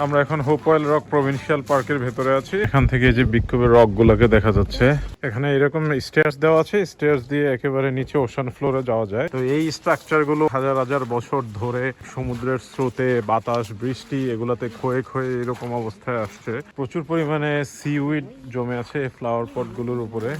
আমরা এখন Hopewell rock provincial পার্কের ভেতরে আছি। এখান থেকে যে বিক্ষোভের রক গুলোকে দেখা যাচ্ছে, এখানে এরকম স্টেয়ার্স দেওয়া আছে। স্টেয়ার্স দিয়ে একেবারে নিচে ওশান ফ্লোরে যাওয়া যায়। তো এই স্ট্রাকচারগুলো হাজার হাজার বছর ধরে সমুদ্রের স্রোতে, বাতাস, বৃষ্টি, এগুলাতে ক্ষয়ে ক্ষয়ে এরকম অবস্থায় আসছে। প্রচুর পরিমাণে সিউইড জমে আছে ফ্লাওয়ার পটগুলোর উপরে।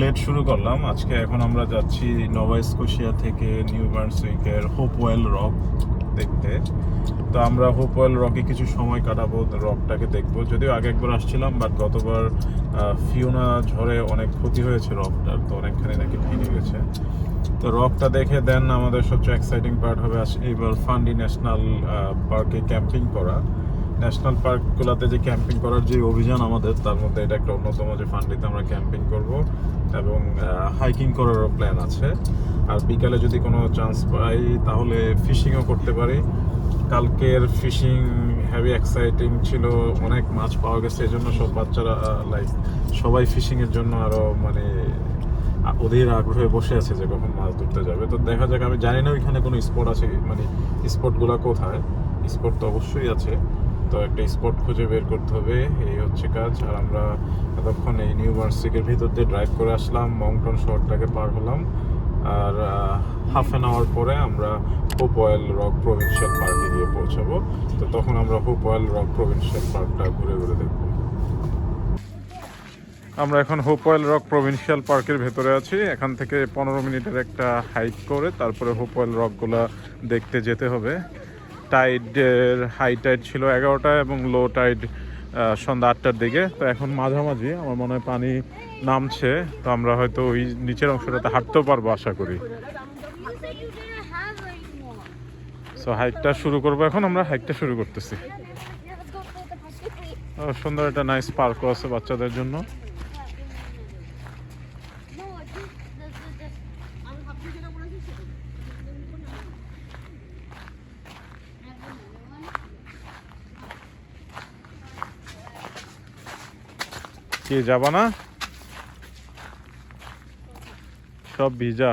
লেট শুরু করলাম। আজকে এখন আমরা যাচ্ছি নোভা স্কোশিয়া থেকে নিউ বার্নসুইকের হোপওয়েল রক দেখতে। তো আমরা হোপওয়েল রকে কিছু সময় কাটাবো, রকটাকে দেখব। যদিও আগে একবার আসছিলাম বাট গতবার ফিওনা ঝড়ে অনেক ক্ষতি হয়েছে রকটার, তো অনেকখানি নাকি ভেঙে গেছে। তো রকটা দেখে দেন আমাদের সবচেয়ে এক্সাইটিং পার্ট হবে এবার ফান্ডি ন্যাশনাল পার্কে ক্যাম্পিং করা। ন্যাশনাল পার্কগুলোতে যে ক্যাম্পিং করার যে অভিযান আমাদের, তার মধ্যে এটা একটা অন্যতম যে ফান্ডিতে আমরা ক্যাম্পিং করব এবং হাইকিং করারও প্ল্যান আছে। আর বিকালে যদি কোনো চান্স পাই, তাহলে ফিশিংও করতে পারি। কালকের ফিশিং হেভি এক্সাইটিং ছিল, অনেক মাছ পাওয়া গেছে এই জন্য সব বাচ্চারা লাইক সবাই ফিশিংয়ের জন্য আরও মানে অধীর আগ্রহে বসে আছে যে কখন মাছ ধরতে যাবে। তো দেখা যাক, আমি জানি না ওইখানে কোনো স্পট আছে মানে স্পটগুলো কোথায়? স্পট তো অবশ্যই আছে। তো একটা স্পট খুঁজে বের করতে হবে, এই হচ্ছে কাজ। আর আমরা এতক্ষণ এই নিউ বার্সিকের ভিতর দিয়ে ড্রাইভ করে আসলাম মংটন শহরটাকে পার হলাম। আর হাফ অ্যান আওয়ার পরে আমরা হোপ অয়েল রক প্রভিনশিয়াল পার্কে গিয়ে পৌঁছাবো। তো তখন আমরা হোপ অয়েল রক প্রভিনশিয়াল পার্কটা ঘুরে ঘুরে দেখব। আমরা এখন হোপ অয়েল রক প্রভিনশিয়াল পার্কের ভেতরে আছি। এখান থেকে পনেরো মিনিটের একটা হাইক করে তারপরে হোপওয়েল রকগুলো দেখতে যেতে হবে। টাইডের হাই টাইড ছিল এগারোটা এবং লো টাইড সন্ধ্যা আটটার দিকে। তো এখন মাঝামাঝি আমার মনে হয় পানি নামছে। তো আমরা হয়তো ওই নিচের অংশটাতে হাঁটতেও পারব আশা করি. সো হাইকটা শুরু করব এখন আমরা হাইকটা শুরু করতেছি। সুন্দর একটা নাইস পার্কও আছে বাচ্চাদের জন্য। কি যাবা না। সব ভিজা।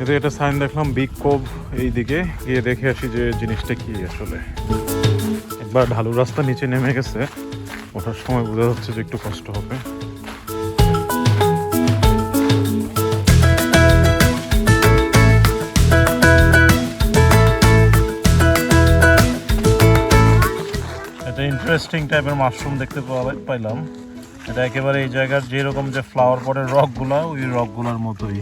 এটা একটা সাইন দেখলাম বিগ কোভ এইদিকে। গিয়ে দেখে আসি যে জিনিসটা কি আসলে। একবার ঢালু রাস্তা নিচে নেমে গেছে। ওঠার সময় বোঝা যাচ্ছে যে একটু কষ্ট হবে। ইন্টারেস্টিং টাইপের মাশরুম দেখতে পাইলাম। এটা একেবারে এই জায়গার যেরকম যে ফ্লাওয়ার পটের রকগুলা, ওই রকগুলোর মতোই।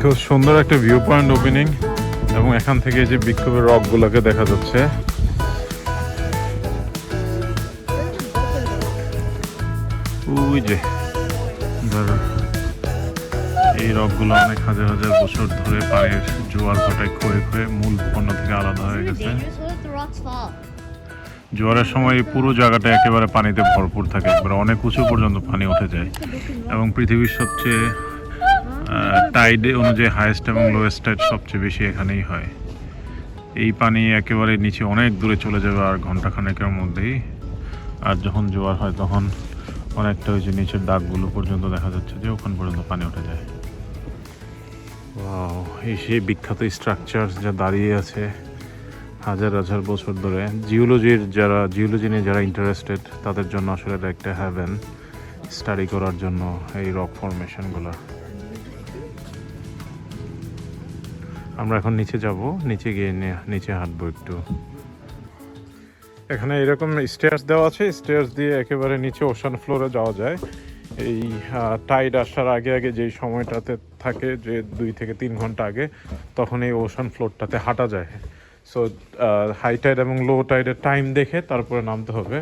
খুব সুন্দর একটা ভিউ পয়েন্ট ওপেনিং এবং এখান থেকে যে বিক্ষোভের রকগুলোকে দেখা যাচ্ছে। ওই যে। রকগুলো অনেক হাজার হাজার বছর ধরে পায়ের জোয়ার ভাটায় ক্ষয়ে ক্ষয়ে মূল পণ্য থেকে আলাদা হয়ে গেছে? জোয়ারের সময় এই পুরো জায়গাটা একেবারে পানিতে ভরপুর থাকে, একবার অনেক উঁচু পর্যন্ত পানি উঠে যায়। এবং পৃথিবীর সবচেয়ে টাইড অনুযায়ী হাইয়েস্ট এবং লোয়েস্ট টাইড সবচেয়ে বেশি এখানেই হয়। এই পানি একেবারে নিচে অনেক দূরে চলে যাবে আর ঘন্টাখানেকের মধ্যেই। আর যখন জোয়ার হয় তখন অনেকটা ওই যে নিচের দাগগুলো পর্যন্ত দেখা যাচ্ছে যে ওখান পর্যন্ত পানি উঠে যায়। এই সেই বিখ্যাত স্ট্রাকচার যা দাঁড়িয়ে আছে হাজার হাজার বছর ধরে। জিওলজির যারা জিওলজি নিয়ে যারা ইন্টারেস্টেড তাদের জন্য আসলে এটা একটা হ্যাভেন স্টাডি করার জন্য এই রক ফরমেশনগুলো আমরা এখন নিচে যাব, নিচে গিয়ে নিচে হাঁটবো একটু। এখানে এরকম স্টেয়ার্স দেওয়া আছে স্টেয়ার্স দিয়ে একেবারে নিচে ওশান ফ্লোরে যাওয়া যায়। এই টাইড আসার আগে আগে যেই সময়টাতে থাকে, যে দুই থেকে তিন ঘণ্টা আগে, তখন এই ওশান ফ্লোরটাতে হাঁটা যায়। সো হাই টাইড এবং লো টাইডের টাইম দেখে তারপরে নামতে হবে।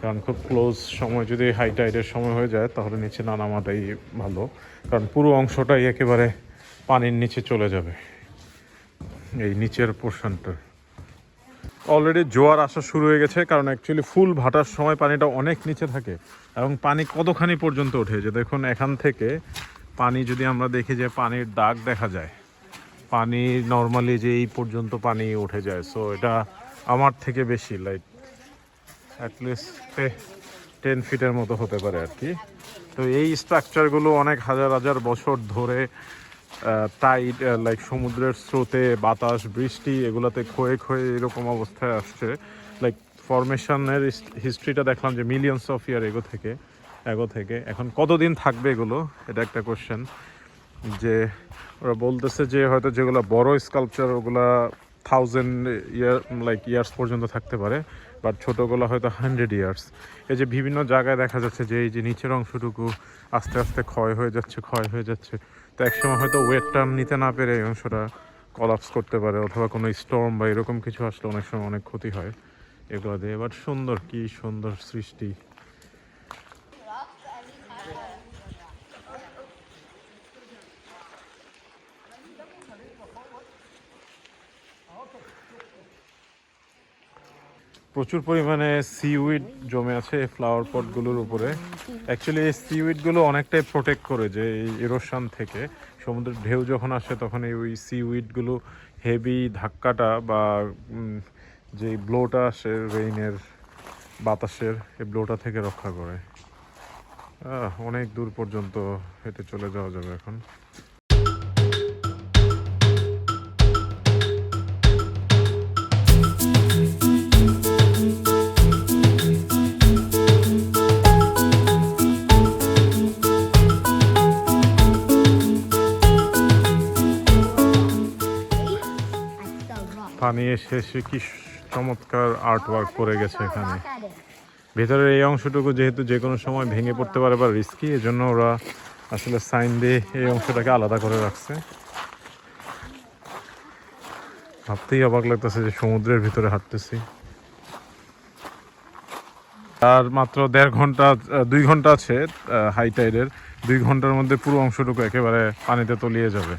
কারণ খুব ক্লোজ সময়, যদি হাই টাইডের সময় হয়ে যায়, তাহলে নিচে না নামাটাই ভালো। কারণ পুরো অংশটাই একেবারে পানির নিচে চলে যাবে। এই নিচের পোর্শনটা অলরেডি জোয়ার আসা শুরু হয়ে গেছে, কারণ অ্যাকচুয়ালি ফুল ভাটার সময় পানিটা অনেক নিচে থাকে এবং পানি কতখানি পর্যন্ত ওঠে? যে দেখুন, এখান থেকে পানি যদি আমরা দেখি যে পানির দাগ দেখা যায়, পানি নর্মালি যে এই পর্যন্ত পানি উঠে যায় সো এটা আমার থেকে বেশি লাইক অ্যাটলিস্ট টেন ফিটের মতো হতে পারে আর কি। তো এই স্ট্রাকচারগুলো অনেক হাজার হাজার বছর ধরে টাইড লাইক সমুদ্রের স্রোতে বাতাস, বৃষ্টি, এগুলাতে ক্ষয়ে ক্ষয়ে এরকম অবস্থায় আসছে। লাইক ফরমেশনের হিস্ট্রিটা দেখলাম যে মিলিয়নস অফ ইয়ার এগো থেকে এগো থেকে। এখন কতদিন থাকবে এগুলো? এটা একটা কোশ্চেন যে ওরা বলতেছে যে হয়তো যেগুলো বড় স্কাল্পচার ওগুলা থাউজেন্ড ইয়ার লাইক ইয়ার্স পর্যন্ত থাকতে পারে বাট ছোটোগুলো হয়তো হান্ড্রেড ইয়ার্স এই যে বিভিন্ন জায়গায় দেখা যাচ্ছে যে এই যে নিচের অংশটুকু আস্তে আস্তে ক্ষয় হয়ে যাচ্ছে, ক্ষয় হয়ে যাচ্ছে। তো একসময় হয়তো ওয়েট টার্ম নিতে না পেরে অংশটা কলাপস করতে পারে, অথবা কোনো স্টর্ম বা এরকম কিছু আসলে অনেক সময় অনেক ক্ষতি হয় এগুলো দিয়ে। বাট সুন্দর, কি সুন্দর সৃষ্টি। প্রচুর পরিমাণে সিউইড জমে আছে ফ্লাওয়ার পটগুলোর উপরে। অ্যাকচুয়ালি এই সিউইডগুলো অনেকটাই প্রোটেক্ট করে যে এই থেকে। সমুদ্রের ঢেউ যখন আসে, তখন এই ওই সিউইডগুলো হেভি ধাক্কাটা বা যে ব্লোটা আসে রেইনের বাতাসের, এই ব্লোটা থেকে রক্ষা করে। অনেক দূর পর্যন্ত হেঁটে চলে যাওয়া যাবে এখন। পানি এসে এসে কি চমৎকার আর্ট ওয়ার্ক করে গেছে এখানে। ভেতরের এই অংশটুকু যেহেতু যে কোনো সময় ভেঙে পড়তে পারে বা রিস্কি এজন্য ওরা আসলে সাইন দিয়ে এই অংশটাকে আলাদা করে রাখছে। ভাবতেই অবাক লাগতেছে যে সমুদ্রের ভিতরে হাঁটতেছি। আর মাত্র দেড় ঘণ্টা দুই ঘণ্টা আছে হাই টাইডের দুই ঘণ্টার মধ্যে পুরো অংশটুকু একেবারে পানিতে তলিয়ে যাবে।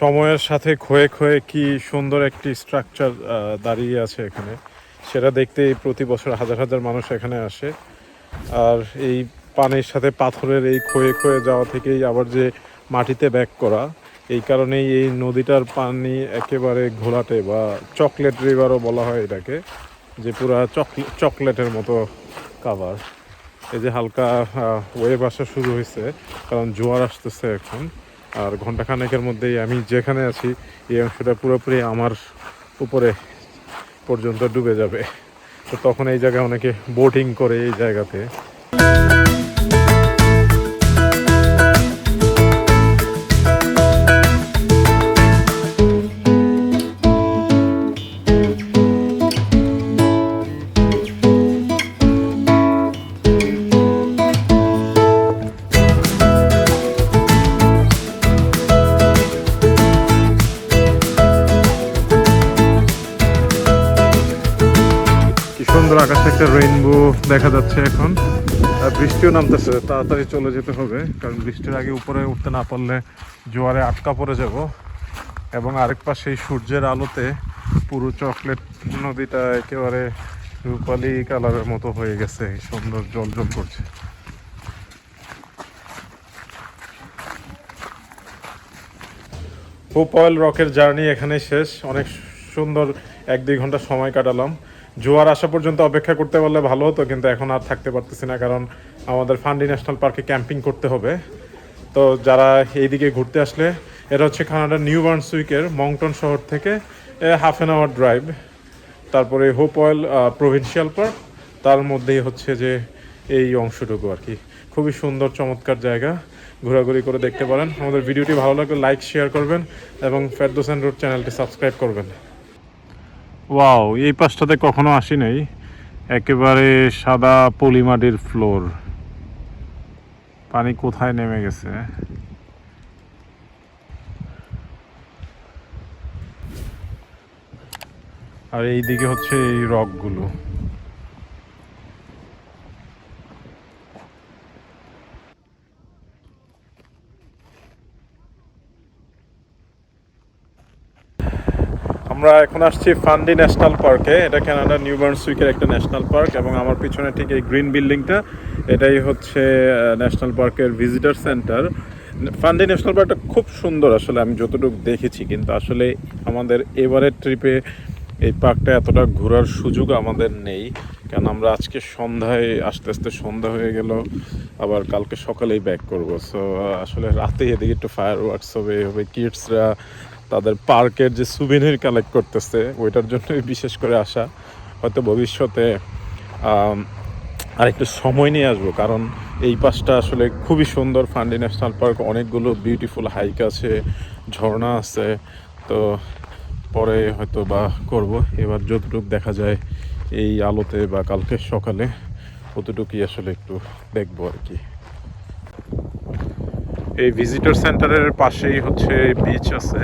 সময়ের সাথে ক্ষয়ে ক্ষয়ে কি সুন্দর একটি স্ট্রাকচার দাঁড়িয়ে আছে এখানে, সেটা দেখতেই প্রতি বছর হাজার হাজার মানুষ এখানে আসে। আর এই পানির সাথে পাথরের এই ক্ষয়ে ক্ষয়ে যাওয়া থেকেই আবার যে মাটিতে ব্যাক করা, এই কারণেই এই নদীটার পানি একেবারে ঘোলাটে বা চকলেট রিভারও বলা হয় এটাকে, যে পুরা চকলে চকলেটের মতো কাভার এই যে হালকা ওয়েভ আসা শুরু হয়েছে কারণ জোয়ার আসতেছে এখন। আর ঘন্টাখানেকের মধ্যেই আমি যেখানে আছি, এই অংশটা পুরোপুরি আমার উপরে পর্যন্ত ডুবে যাবে। তো তখন এই জায়গায় অনেকে বোটিং করে এই জায়গাতে। দেখা যাচ্ছে এখন। বৃষ্টিও নামতেছে, তাড়াতাড়ি চলে যেতে হবে, কারণ বৃষ্টির আগে উপরে উঠতে না পারলে জোয়ারে আটকা পড়ে যাব। এবং আরেক পাশে সূর্যের আলোতে পুরো চকলেট নদীটা একেবারে রূপালি কালারের মতো হয়ে গেছে সুন্দর জল জল করছে। হোপ অয়েল রকের জার্নি এখানে শেষ। অনেক সুন্দর এক দুই ঘণ্টা সময় কাটালাম। জোয়ার আসা পর্যন্ত অপেক্ষা করতে পারলে ভালো হতো, কিন্তু এখন আর থাকতে পারতেছি না, কারণ আমাদের ফান্ডি ন্যাশনাল পার্কে ক্যাম্পিং করতে হবে। তো যারা এইদিকে ঘুরতে আসলে, এটা হচ্ছে কানাডার নিউ বার্নসুইকের মংটন শহর থেকে হাফ অ্যান আওয়ার ড্রাইভ তারপরে হোপ অয়েল প্রভিন্সিয়াল পার্ক, তার মধ্যেই হচ্ছে যে এই অংশটুকু আর কি। খুবই সুন্দর, চমৎকার জায়গা, ঘোরাঘুরি করে দেখতে পারেন। আমাদের ভিডিওটি ভালো লাগলে লাইক শেয়ার করবেন এবং ফেরদোসান রোড চ্যানেলটি সাবস্ক্রাইব করবেন। ওয়াও এই পাশটাতে কখনো আসি নাই। একেবারে সাদা পলিমাটির ফ্লোর। পানি কোথায় নেমে গেছে? আর এইদিকে হচ্ছে এই রকগুলো। আমরা এখন আসছি ফান্ডি ন্যাশনাল পার্কে। এটা কানাডা নিউ বার্নসুইকের একটা ন্যাশনাল পার্ক এবং আমার পিছনে ঠিক এই গ্রিন বিল্ডিংটা। এটাই হচ্ছে ন্যাশনাল পার্কের ভিজিটার সেন্টার। ফান্ডি ন্যাশনাল পার্কটা খুব সুন্দর আসলে, আমি যতটুকু দেখেছি, কিন্তু আসলে আমাদের এবারের ট্রিপে এই পার্কটা এতটা ঘোরার সুযোগ আমাদের নেই। কারণ আমরা আজকে সন্ধ্যায়, আস্তে আস্তে সন্ধ্যা হয়ে গেল, আবার কালকে সকালেই ব্যাক করব। সো আসলে রাতে এদিকে একটু ফায়ার ওয়ার্কস হবে হবে কিডসরা তাদের পার্কের যে সুবিনির কালেক্ট করতেছে ওইটার জন্যই বিশেষ করে আসা। হয়তো ভবিষ্যতে আম, আর একটু সময় নিয়ে আসব কারণ এই পাশটা আসলে খুবই সুন্দর। ফান্ডি ন্যাশনাল পার্ক অনেকগুলো বিউটিফুল হাইক আছে ঝর্ণা আছে। তো পরে হয়তো বা করব। এবার যতটুকু দেখা যায় এই আলোতে বা কালকে সকালে কতটুকুই আসলে একটু দেখব আর কি। এই ভিজিটর সেন্টারের পাশেই হচ্ছে বিচ আছে।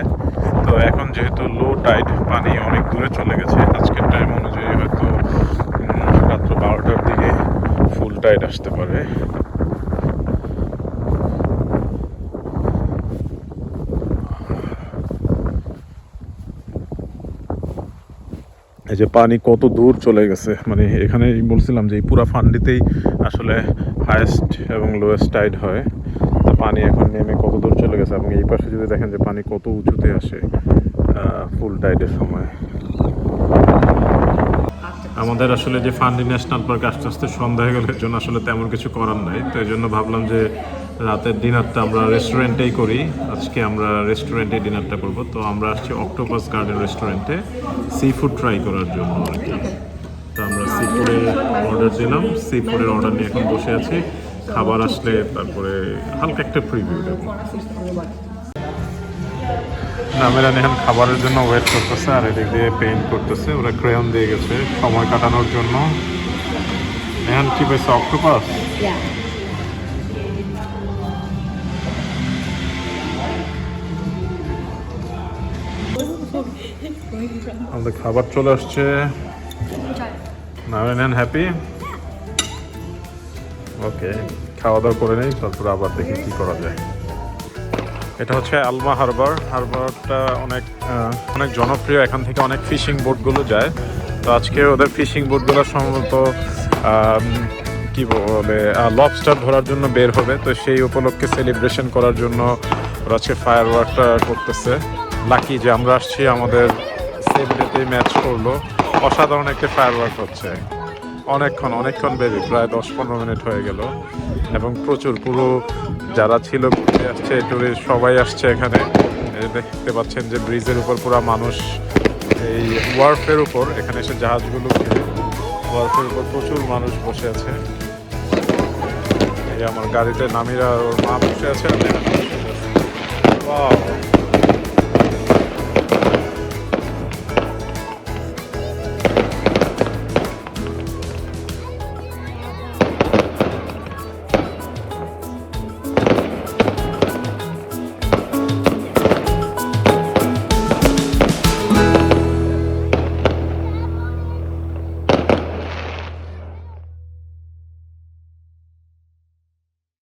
তো এখন যেহেতু লো টাইড পানি অনেক দূরে চলে গেছে, আজকের টাইম অনুযায়ী হয়তো রাত্র বারোটার দিকে ফুল টাইড আসতে পারে। এই যে পানি কত দূর চলে গেছে মানে এখানে বলছিলাম যে এই পুরা ফান্ডিতেই আসলে হায়েস্ট এবং লোয়েস্ট টাইড হয়। পানি এখন নেমে কত দূর চলে গেছে এবং এই পাশে যদি দেখেন যে পানি কত উঁচুতে আসে ফুল টাইডের সময়। আমাদের আসলে যে ফান্ডি ন্যাশনাল পার্ক আস্তে আস্তে সন্ধ্যা হয়ে গেলে জন্য আসলে তেমন কিছু করার নাই। তো এই জন্য ভাবলাম যে রাতের ডিনারটা আমরা রেস্টুরেন্টেই করি। আজকে আমরা রেস্টুরেন্টে ডিনারটা করব। তো আমরা আসছি অক্টোপাস গার্ডেন রেস্টুরেন্টে সি ফুড ট্রাই করার জন্য আর কি। তো আমরা সি ফুডের অর্ডার দিলাম। সি ফুডের অর্ডার নিয়ে এখন বসে আছি। খাবার আসলে তারপরে হালকা একটা প্রিভিউ দেবো। নামেরা এখন খাবারের জন্য ওয়েট করতেছে আর এদিক দিয়ে পেইন্ট করতেছে ওরা ক্রেয়ন দিয়ে গেছে সময় কাটানোর জন্য। এখন কি পেয়েছে অক্টোপাস. আমাদের খাবার চলে আসছে। নামেন হ্যাপি ওকে খাওয়া দাওয়া করে নেই, তারপর আবার দেখি কি করা যায়। এটা হচ্ছে আলমা হারবার হারবারটা অনেক অনেক জনপ্রিয়। এখান থেকে অনেক ফিশিং বোটগুলো যায়। তো আজকে ওদের ফিশিং বোটগুলো সম্ভবত কি বলে লবস্টার ধরার জন্য বের হবে। তো সেই উপলক্ষে সেলিব্রেশন করার জন্য ওরা আজকে ফায়ার ওয়ার্কটা করতেছে। লাকি যে আমরা আসছি, আমাদের সেম ডেতে ম্যাচ করল। অসাধারণ একটা ফায়ার ওয়ার্ক হচ্ছে। অনেকক্ষণ অনেকক্ষণ বেবি প্রায় দশ পনেরো মিনিট হয়ে গেল। এবং প্রচুর, পুরো যারা ছিল ঘুরতে আসছে টুরিস্ট সবাই আসছে এখানে। দেখতে পাচ্ছেন যে ব্রিজের উপর পুরো মানুষ, এই ওয়ার্ফের উপর, এখানে এসে জাহাজগুলো ওয়ার্ফের উপর প্রচুর মানুষ বসে আছে। এই আমার গাড়িতে নামিরা ওর মা বসে আছে।